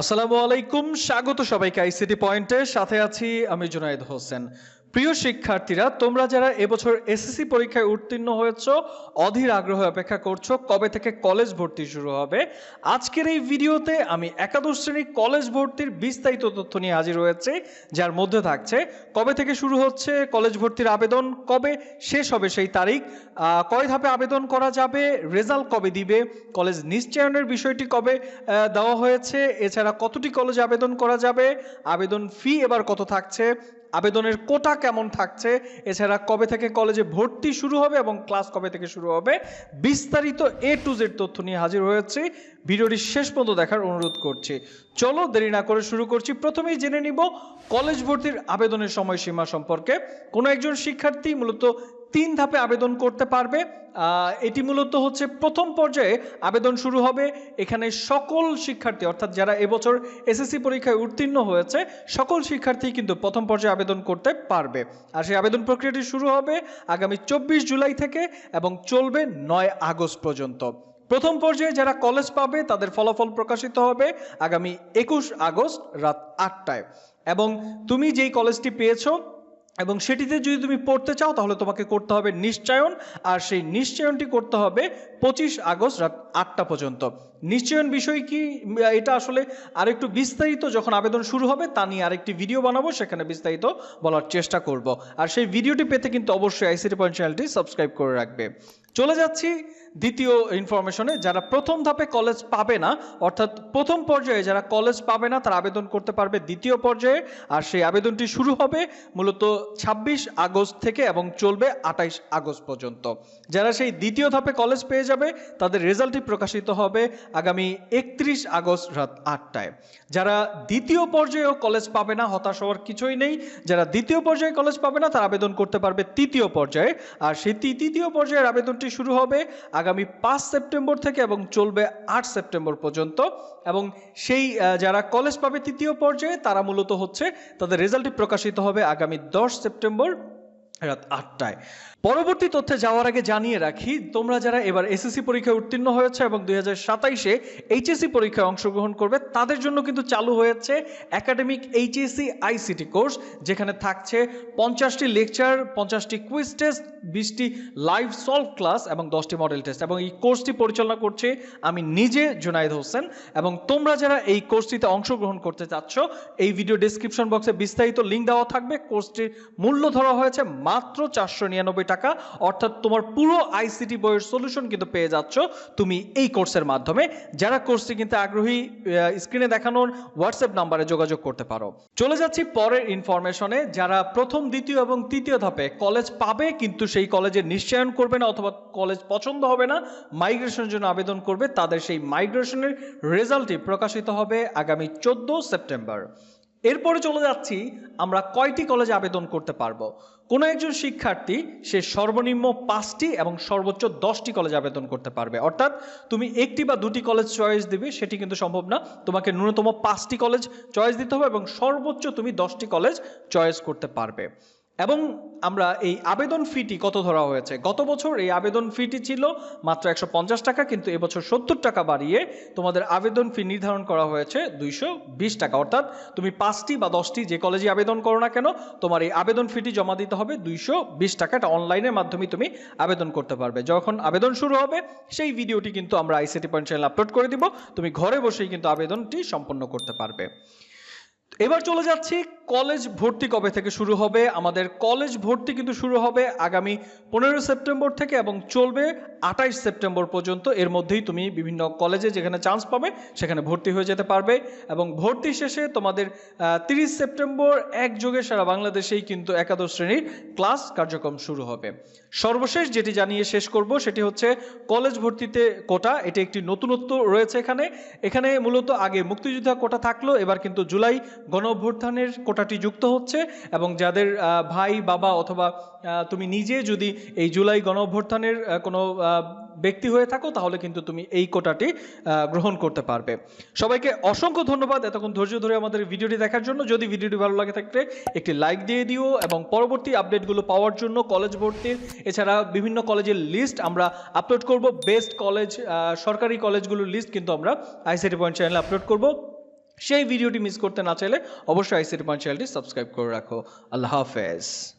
আসসালামু আলাইকুম স্বাগত সবাইকে আইসিটি পয়েন্টে। সাথে আছি আমি জুনায়েদ হোসেন। প্রিয় শিক্ষার্থীরা, তোমরা যারা এবছর এসএসসি পরীক্ষায় উত্তীর্ণ হয়েছো, অধীর আগ্রহে অপেক্ষা করছ কবে থেকে কলেজ ভর্তি শুরু হবে। আজকের এই ভিডিওতে আমি একাদশ শ্রেণির কলেজ ভর্তির বিস্তারিত তথ্য নিয়ে হাজির হয়েছে, যার মধ্যে থাকছে, কবে থেকে শুরু হচ্ছে, কলেজ ভর্তির আবেদন কবে, শেষ হবে সেই তারিখ কয় ধাপে আবেদন করা যাবে, রেজাল্ট কবে দিবে, কলেজ নিশ্চয়নের বিষয়টি কবে দেওয়া হয়েছে, এছাড়া কতটি কলেজে আবেদন করা যাবে, আবেদন ফি এবার কত থাকছে আবেদনের কোটা কেমন থাকছে? এছাড়া কবে থেকে কলেজে ভর্তি শুরু হবে এবং ক্লাস কবে থেকে শুরু হবে? বিস্তারিত এ টু জেড তথ্য নিয়ে হাজির হয়েছি। ভিডিওটি শেষ পর্যন্ত দেখার অনুরোধ করছি। চলো দেরি না করে শুরু করছি। প্রথমেই জেনে নিব, কলেজ ভর্তির আবেদনের সময়সীমা সম্পর্কে। কোনো একজন শিক্ষার্থী মূলত তিন ধাপে আবেদন করতে পারবে। এটি মূলত হচ্ছে প্রথম পর্যায়ে আবেদন শুরু হবে এখানে সকল শিক্ষার্থী, অর্থাৎ যারা এবছর এসএসসি পরীক্ষায় উত্তীর্ণ হয়েছে, সকল শিক্ষার্থী কিন্তু প্রথম পর্যায়ে আবেদন করতে পারবে। আর সেই আবেদন প্রক্রিয়াটি শুরু হবে আগামী চব্বিশ জুলাই থেকে এবং চলবে নয় আগস্ট পর্যন্ত। প্রথম পর্যায়ে যারা কলেজ পাবে, তাদের ফলাফল প্রকাশিত হবে আগামী একুশ আগস্ট রাত আটটায়। এবং তুমি যেই কলেজটি পেয়েছ এবং সেটিতে যদি তুমি পড়তে চাও, তাহলে তোমাকে করতে হবে নিশ্চয়ন, আর সেই নিশ্চয়নটি করতে হবে পঁচিশ আগস্ট রাত আটটা পর্যন্ত। নিশ্চয়ন বিষয় কি? এটা আসলে আরেকটু বিস্তারিত যখন আবেদন শুরু হবে, তা নিয়ে আরেকটি ভিডিও বানাবো, সেখানে বিস্তারিত বলার চেষ্টা করব। আর সেই ভিডিওটি পেতে কিন্তু অবশ্যই আইসিটি পয়েন্ট চ্যানেলটি সাবস্ক্রাইব করে রাখবে। চলে যাচ্ছি দ্বিতীয় ইনফরমেশনে যারা প্রথম ধাপে কলেজ পাবে না, অর্থাৎ প্রথম পর্যায়ে যারা কলেজ পাবে না, তারা আবেদন করতে পারবে দ্বিতীয় পর্যায়ে। আর সেই আবেদনটি শুরু হবে মূলত ছাব্বিশ আগস্ট থেকে এবং চলবে আঠাইশ আগস্ট পর্যন্ত। যারা সেই দ্বিতীয় ধাপে কলেজ পেয়ে যাবে, তাদের রেজাল্টটি প্রকাশিত হবে আগামী একত্রিশ আগস্ট রাত আটটায়। যারা দ্বিতীয় পর্যায়েও কলেজ পাবে না, হতাশ হওয়ার কিছুই নেই। যারা দ্বিতীয় পর্যায়ে কলেজ পাবে না, তারা আবেদন করতে পারবে তৃতীয় পর্যায়ে। আর সেই তৃতীয় পর্যায়ের আবেদনটি শুরু হবে আগামী পাঁচ সেপ্টেম্বর থেকে এবং চলবে আট সেপ্টেম্বর পর্যন্ত। এবং সেই যারা কলেজ পাবে তৃতীয় পর্যায়ে, তারা মূলত হচ্ছে, তাদের রেজাল্টটি প্রকাশিত হবে আগামী দশ সেপ্টেম্বর। রাত আটটায়। পরবর্তী তথ্যে যাওয়ার আগে জানিয়ে রাখি, তোমরা যারা এবার এসএসসি পরীক্ষায় উত্তীর্ণ হয়েছে এবং দুই হাজার সাতাইশে এইচএসসি পরীক্ষায় অংশগ্রহণ করবে, তাদের জন্য কিন্তু চালু হয়েছে একাডেমিক এইচএসসি আইসিটি কোর্স যেখানে থাকছে পঞ্চাশটি লেকচার পঞ্চাশটি কুইজ টেস্ট বিশটি লাইভ সলভ ক্লাস এবং দশটি মডেল টেস্ট এবং এই কোর্সটি পরিচালনা করছে আমি নিজে, জুনাইদ হোসেন। এবং তোমরা যারা এই কোর্সটিতে অংশগ্রহণ করতে চাচ্ছ, এই ভিডিও ডিসক্রিপশন বক্সে বিস্তারিত লিঙ্ক দেওয়া থাকবে। কোর্সটির মূল্য ধরা হয়েছে মাত্র চারশো নিরানব্বই টাকা। অর্থাৎ তোমার পুরো আইসিটি বইয়ের সলিউশন কিন্তু পেয়ে যাচ্ছ তুমি এই কোর্সের মাধ্যমে। যারা কোর্সটি কিন্তু আগ্রহী স্ক্রিনে দেখানোর হোয়াটসঅ্যাপ নাম্বারে যোগাযোগ করতে পারো। চলে যাচ্ছি পরের ইনফরমেশনে যারা প্রথম, দ্বিতীয় এবং তৃতীয় ধাপে কলেজ পাবে কিন্তু সেই কলেজে নিশ্চয়ন করবে না অথবা কলেজ পছন্দ হবে না মাইগ্রেশনের জন্য আবেদন করবে, তাদের সেই মাইগ্রেশনের রেজাল্টটি প্রকাশিত হবে আগামী চোদ্দ সেপ্টেম্বর। এরপরে চলে যাচ্ছি, আমরা কয়টি কলেজে আবেদন করতে পারব? কোনো একজন শিক্ষার্থী, সে সর্বনিম্ন পাঁচটি এবং সর্বোচ্চ দশটি কলেজে আবেদন করতে পারবে। অর্থাৎ, তুমি একটি বা দুটি কলেজ চয়েস দিবে, সেটি কিন্তু সম্ভব না। তোমাকে ন্যূনতম পাঁচটি কলেজ চয়েস দিতে হবে এবং সর্বোচ্চ তুমি দশটি কলেজ চয়েস করতে পারবে। এবং আমরা এই আবেদন ফিটি কত ধরা হয়েছে? গত বছর এই আবেদন ফিটি ছিল মাত্র একশো পঞ্চাশ টাকা, কিন্তু এবছর সত্তর টাকা বাড়িয়ে তোমাদের আবেদন ফি নির্ধারণ করা হয়েছে দুইশো বিশ টাকা। অর্থাৎ তুমি পাঁচটি বা দশটি যে কলেজে আবেদন করো না কেন, তোমার এই আবেদন ফিটি জমা দিতে হবে দুইশো বিশ টাকা। এটা অনলাইনের মাধ্যমে তুমি আবেদন করতে পারবে। যখন আবেদন শুরু হবে, সেই ভিডিওটি কিন্তু আমরা আইসিটি পয়েন্ট চ্যানেল আপলোড করে দিব। তুমি ঘরে বসেই কিন্তু আবেদনটি সম্পন্ন করতে পারবে। এবার চলে যাচ্ছি কলেজ ভর্তি কবে থেকে শুরু হবে? আমাদের কলেজ ভর্তি কিন্তু শুরু হবে আগামী পনেরো সেপ্টেম্বর থেকে এবং চলবে আঠাইশ সেপ্টেম্বর পর্যন্ত। এর মধ্যেই তুমি বিভিন্ন কলেজে যেখানে চান্স পাবে, সেখানে ভর্তি হয়ে যেতে পারবে এবং ভর্তি শেষে তোমাদের তিরিশ সেপ্টেম্বর একযোগে সারা বাংলাদেশেই কিন্তু একাদশ শ্রেণির ক্লাস কার্যক্রম শুরু হবে। সর্বশেষ যেটি জানিয়ে শেষ করব সেটি হচ্ছে কলেজ ভর্তিতে কোটা, এটি একটি নতুনত্ব রয়েছে এখানে। এখানে মূলত আগে মুক্তিযোদ্ধা কোটা থাকল, এবার কিন্তু জুলাই গণ অভ্যুত্থানের কোটাটি যুক্ত হচ্ছে এবং যাদের ভাই, বাবা অথবা তুমি নিজে যদি এই জুলাই গণ অভ্যুত্থানের কোনো ব্যক্তি হয়ে থাকো, তাহলে কিন্তু তুমি এই কোটাটি গ্রহণ করতে পারবে। সবাইকে অসংখ্য ধন্যবাদ এতক্ষণ ধৈর্য ধরে আমাদের ভিডিওটি দেখার জন্য। যদি ভিডিওটি ভালো লাগে থাকলে একটি লাইক দিয়ে দিও এবং পরবর্তী আপডেটগুলো পাওয়ার জন্য কলেজ ভর্তির, এছাড়া বিভিন্ন কলেজের লিস্ট আমরা আপলোড করব। বেস্ট কলেজ সরকারি কলেজগুলোর লিস্ট কিন্তু আমরা আইসিটি পয়েন্ট চ্যানেলে আপলোড করব। সেই ভিডিওটি মিস করতে না চাইলে অবশ্যই আইসিটি পান চ্যানেলটি সাবস্ক্রাইব করে রাখো। আল্লাহ হাফেজ।